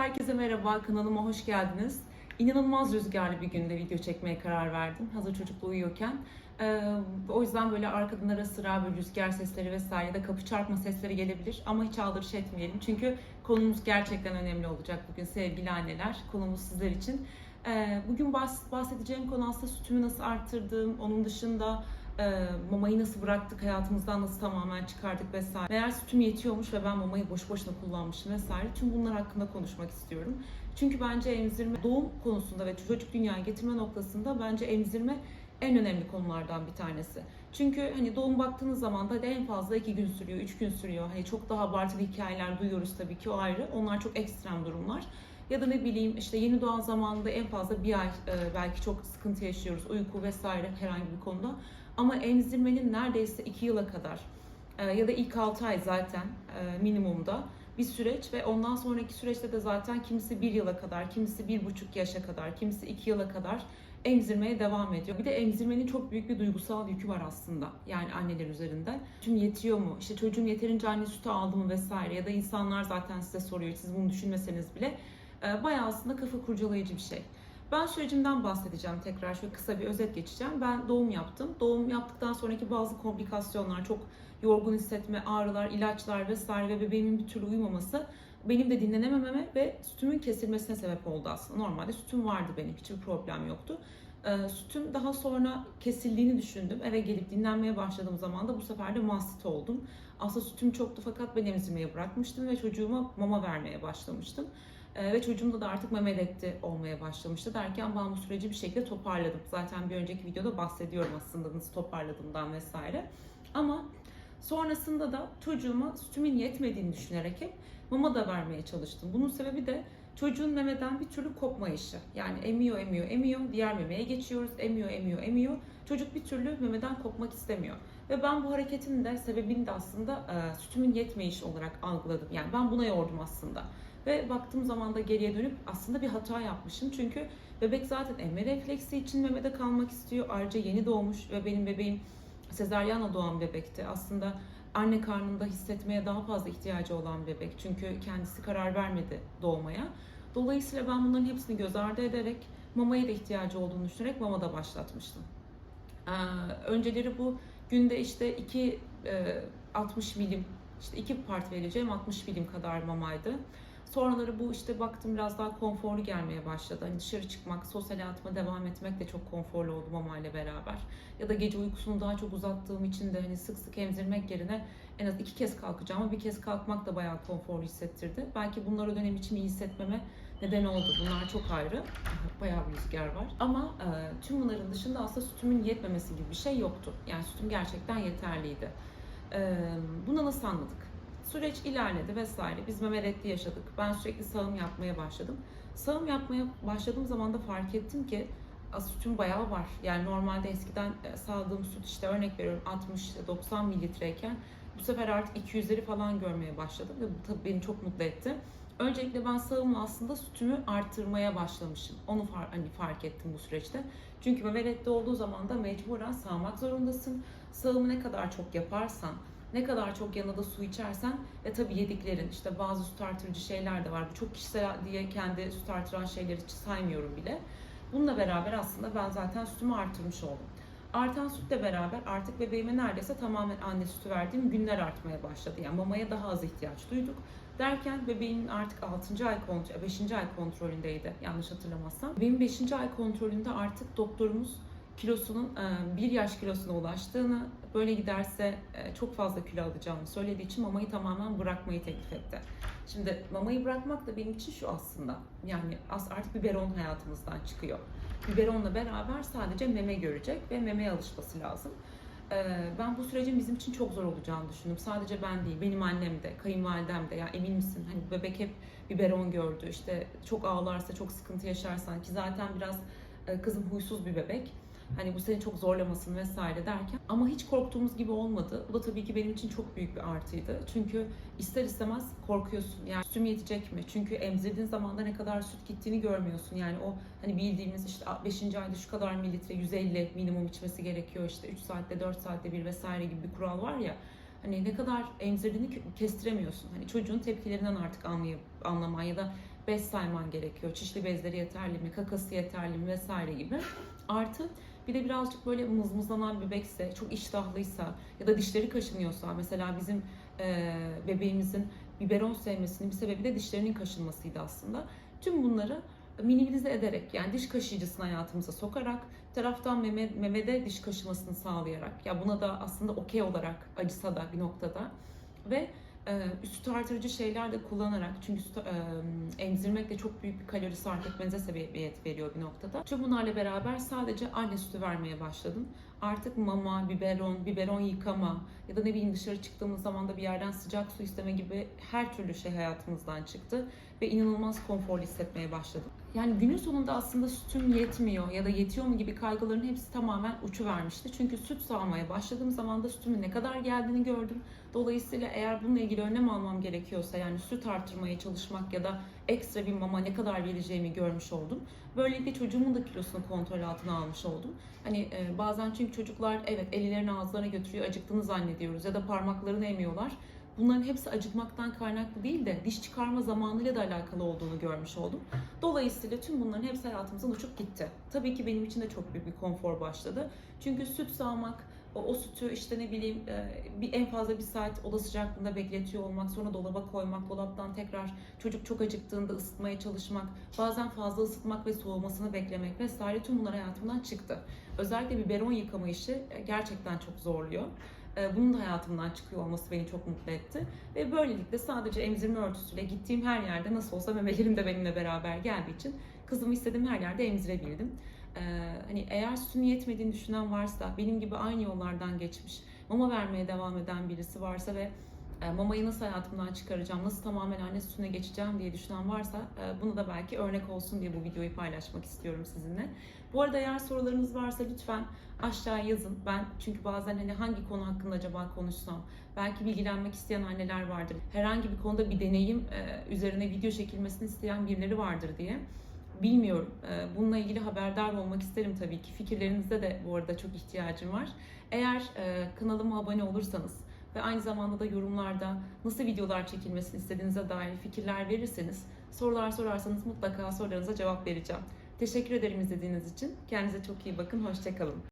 Herkese merhaba, kanalıma hoş geldiniz. İnanılmaz rüzgarlı bir günde video çekmeye karar verdim. Hazır çocukla uyuyorken. Ee, o yüzden böyle arkadan ara sıra böyle rüzgar sesleri vesaire ya da kapı çarpma sesleri gelebilir. Ama hiç aldırış etmeyelim. Çünkü konumuz gerçekten önemli olacak bugün sevgili anneler. Konumuz sizler için. Ee, bugün bahs- bahsedeceğim konu aslında sütümü nasıl arttırdığım, onun dışında e, mamayı nasıl bıraktık, hayatımızdan nasıl tamamen çıkardık vesaire. Meğer sütüm yetiyormuş ve ben mamayı boş boşuna kullanmışım vesaire. Tüm bunlar hakkında konuşmak istiyorum. Çünkü bence emzirme doğum konusunda ve çocuk dünyaya getirme noktasında bence emzirme en önemli konulardan bir tanesi. Çünkü hani doğum baktığınız zaman da en fazla iki gün sürüyor, üç gün sürüyor. Hani çok daha abartılı hikayeler duyuyoruz tabii ki o ayrı. Onlar çok ekstrem durumlar. Ya da ne bileyim işte yeni doğan zamanında en fazla bir ay e, belki çok sıkıntı yaşıyoruz. Uyku vesaire herhangi bir konuda. Ama emzirmenin neredeyse 2 yıla kadar e, ya da ilk 6 ay zaten e, minimumda bir süreç ve ondan sonraki süreçte de zaten kimisi 1 yıla kadar, kimisi 1,5 yaşa kadar, kimisi 2 yıla kadar emzirmeye devam ediyor. Bir de emzirmenin çok büyük bir duygusal yükü var aslında. Yani anneler üzerinde. Tüm yetiyor mu? İşte çocuğum yeterince anne sütü aldı mı vesaire ya da insanlar zaten size soruyor. Siz bunu düşünmeseniz bile e, bayağı aslında kafa kurcalayıcı bir şey. Ben sürecimden bahsedeceğim tekrar şöyle kısa bir özet geçeceğim. Ben doğum yaptım. Doğum yaptıktan sonraki bazı komplikasyonlar, çok yorgun hissetme, ağrılar, ilaçlar vesaire ve bebeğimin bir türlü uyumaması benim de dinlenemememe ve sütümün kesilmesine sebep oldu aslında. Normalde sütüm vardı benim, hiçbir problem yoktu. Ee, sütüm daha sonra kesildiğini düşündüm. Eve gelip dinlenmeye başladığım zaman da bu sefer de mastit oldum. Aslında sütüm çoktu fakat ben emzirmeye bırakmıştım ve çocuğuma mama vermeye başlamıştım. Ee, ve çocuğumda da artık memelekti olmaya başlamıştı derken ben bu süreci bir şekilde toparladım. Zaten bir önceki videoda bahsediyorum aslında nasıl toparladığımdan vesaire. Ama sonrasında da çocuğuma sütümün yetmediğini düşünerek hep mama da vermeye çalıştım. Bunun sebebi de çocuğun memeden bir türlü kopmayışı. Yani emiyor, emiyor, emiyor. Diğer memeye geçiyoruz. Emiyor, emiyor, emiyor. Çocuk bir türlü memeden kopmak istemiyor. Ve ben bu hareketin de sebebini de aslında e, sütümün yetmeyişi olarak algıladım. Yani ben buna yordum aslında. Ve baktığım zaman da geriye dönüp aslında bir hata yapmışım. Çünkü bebek zaten emme refleksi için memede kalmak istiyor. Ayrıca yeni doğmuş ve benim bebeğim sezaryenle doğan bebekti. Aslında anne karnında hissetmeye daha fazla ihtiyacı olan bebek. Çünkü kendisi karar vermedi doğmaya. Dolayısıyla ben bunların hepsini göz ardı ederek mamaya da ihtiyacı olduğunu düşünerek mama da başlatmıştım. Ee, önceleri bu günde işte 2 e, 60 milim işte iki part vereceğim 60 milim kadar mamaydı. Sonraları bu işte baktım biraz daha konforlu gelmeye başladı. Hani dışarı çıkmak, sosyal hayatıma devam etmek de çok konforlu oldu mamayla beraber. Ya da gece uykusunu daha çok uzattığım için de hani sık sık emzirmek yerine en az iki kez kalkacağım ama bir kez kalkmak da bayağı konforlu hissettirdi. Belki bunlar o dönem için iyi hissetmeme neden oldu. Bunlar çok ayrı. Bayağı bir rüzgar var. Ama e, tüm bunların dışında aslında sütümün yetmemesi gibi bir şey yoktu. Yani sütüm gerçekten yeterliydi. E, buna nasıl anladık? Süreç ilerledi vesaire. Biz memeretli yaşadık. Ben sürekli sağım yapmaya başladım. Sağım yapmaya başladığım zaman da fark ettim ki sütüm bayağı var. Yani normalde eskiden e, sağdığım süt işte örnek veriyorum 60-90 mililitreyken bu sefer artık 200'leri falan görmeye başladım ve bu tabii beni çok mutlu etti. Öncelikle ben sağımla aslında sütümü artırmaya başlamışım. Onu far, hani fark ettim bu süreçte. Çünkü memelette olduğu zaman da mecburen sağmak zorundasın. Sağımı ne kadar çok yaparsan, ne kadar çok yanında da su içersen ve tabii yediklerin işte bazı süt artırıcı şeyler de var. Bu çok kişisel diye kendi süt artıran şeyleri hiç saymıyorum bile. Bununla beraber aslında ben zaten sütümü artırmış oldum. Artan sütle beraber artık bebeğime neredeyse tamamen anne sütü verdiğim günler artmaya başladı. Yani mamaya daha az ihtiyaç duyduk. Derken bebeğimin artık 6. ay kontrol, 5. ay kontrolündeydi yanlış hatırlamazsam. Benim 5. ay kontrolünde artık doktorumuz kilosunun 1 yaş kilosuna ulaştığını, böyle giderse e, çok fazla kilo alacağını söylediği için mamayı tamamen bırakmayı teklif etti. Şimdi mamayı bırakmak da benim için şu aslında. Yani artık biberon hayatımızdan çıkıyor. Biberonla beraber sadece meme görecek ve memeye alışması lazım. Ee, Ben bu sürecin bizim için çok zor olacağını düşündüm. Sadece ben değil, benim annem de, kayınvalidem de. Ya emin misin? Hani bebek hep biberon gördü. İşte çok ağlarsa, çok sıkıntı yaşarsan ki zaten biraz e, kızım huysuz bir bebek. Hani bu seni çok zorlamasın vesaire derken ama hiç korktuğumuz gibi olmadı. Bu da tabii ki benim için çok büyük bir artıydı. Çünkü ister istemez korkuyorsun. Yani sütüm yetecek mi? Çünkü emzirdiğin zaman ne kadar süt gittiğini görmüyorsun. Yani o hani bildiğimiz işte 5. ayda şu kadar mililitre 150 minimum içmesi gerekiyor. İşte 3 saatte 4 saatte bir vesaire gibi bir kural var ya. Hani ne kadar emzirdiğini kestiremiyorsun. Hani çocuğun tepkilerinden artık anlayıp anlaman ya da bez sayman gerekiyor. Çişli bezleri yeterli mi, kakası yeterli mi vesaire gibi. Artı bir de birazcık böyle mızmızlanan bebekse, çok iştahlıysa ya da dişleri kaşınıyorsa mesela bizim e, bebeğimizin biberon sevmesinin bir sebebi de dişlerinin kaşınmasıydı aslında. Tüm bunları minimize ederek yani diş kaşıyıcısını hayatımıza sokarak taraftan meme, memede diş kaşımasını sağlayarak ya buna da aslında okey olarak acısa da bir noktada ve e, süt artırıcı şeyler de kullanarak çünkü süt, e, emzirmek de çok büyük bir kalori sarf etmenize sebebiyet veriyor bir noktada. Tüm bunlarla beraber sadece anne sütü vermeye başladım. Artık mama, biberon, biberon yıkama ya da ne bileyim dışarı çıktığımız zaman da bir yerden sıcak su isteme gibi her türlü şey hayatımızdan çıktı ve inanılmaz konforlu hissetmeye başladım. Yani günün sonunda aslında sütüm yetmiyor ya da yetiyor mu gibi kaygıların hepsi tamamen uçu vermişti. Çünkü süt sağmaya başladığım zaman da sütümün ne kadar geldiğini gördüm. Dolayısıyla eğer bununla ilgili önlem almam gerekiyorsa yani süt artırmaya çalışmak ya da ekstra bir mama ne kadar vereceğimi görmüş oldum. Böylelikle çocuğumun da kilosunu kontrol altına almış oldum. Hani e, bazen çünkü çocuklar evet ellerini ağızlarına götürüyor acıktığını zannediyoruz ya da parmaklarını emiyorlar. Bunların hepsi acıkmaktan kaynaklı değil de diş çıkarma zamanıyla da alakalı olduğunu görmüş oldum. Dolayısıyla tüm bunların hepsi hayatımızdan uçup gitti. Tabii ki benim için de çok büyük bir konfor başladı. Çünkü süt sağmak, o, o sütü işte ne bileyim e, bir en fazla bir saat oda sıcaklığında bekletiyor olmak, sonra dolaba koymak, dolaptan tekrar çocuk çok acıktığında ısıtmaya çalışmak, bazen fazla ısıtmak ve soğumasını beklemek vesaire tüm bunlar hayatımdan çıktı. Özellikle biberon yıkama işi e, gerçekten çok zorluyor. E, Bunun da hayatımdan çıkıyor olması beni çok mutlu etti. Ve böylelikle sadece emzirme örtüsüyle gittiğim her yerde nasıl olsa memelerim de benimle beraber geldiği için kızımı istediğim her yerde emzirebildim. Ee, hani eğer sütün yetmediğini düşünen varsa, benim gibi aynı yollardan geçmiş, mama vermeye devam eden birisi varsa ve e, mamayı nasıl hayatımdan çıkaracağım, nasıl tamamen anne sütüne geçeceğim diye düşünen varsa e, bunu da belki örnek olsun diye bu videoyu paylaşmak istiyorum sizinle. Bu arada eğer sorularınız varsa lütfen aşağıya yazın. Ben çünkü bazen hani hangi konu hakkında acaba konuşsam, belki bilgilenmek isteyen anneler vardır. Herhangi bir konuda bir deneyim e, üzerine video çekilmesini isteyen birileri vardır diye bilmiyorum. Ee, Bununla ilgili haberdar olmak isterim tabii ki. Fikirlerinize de bu arada çok ihtiyacım var. Eğer e, kanalıma abone olursanız ve aynı zamanda da yorumlarda nasıl videolar çekilmesini istediğinize dair fikirler verirseniz, sorular sorarsanız mutlaka sorularınıza cevap vereceğim. Teşekkür ederim izlediğiniz için. Kendinize çok iyi bakın. Hoşçakalın.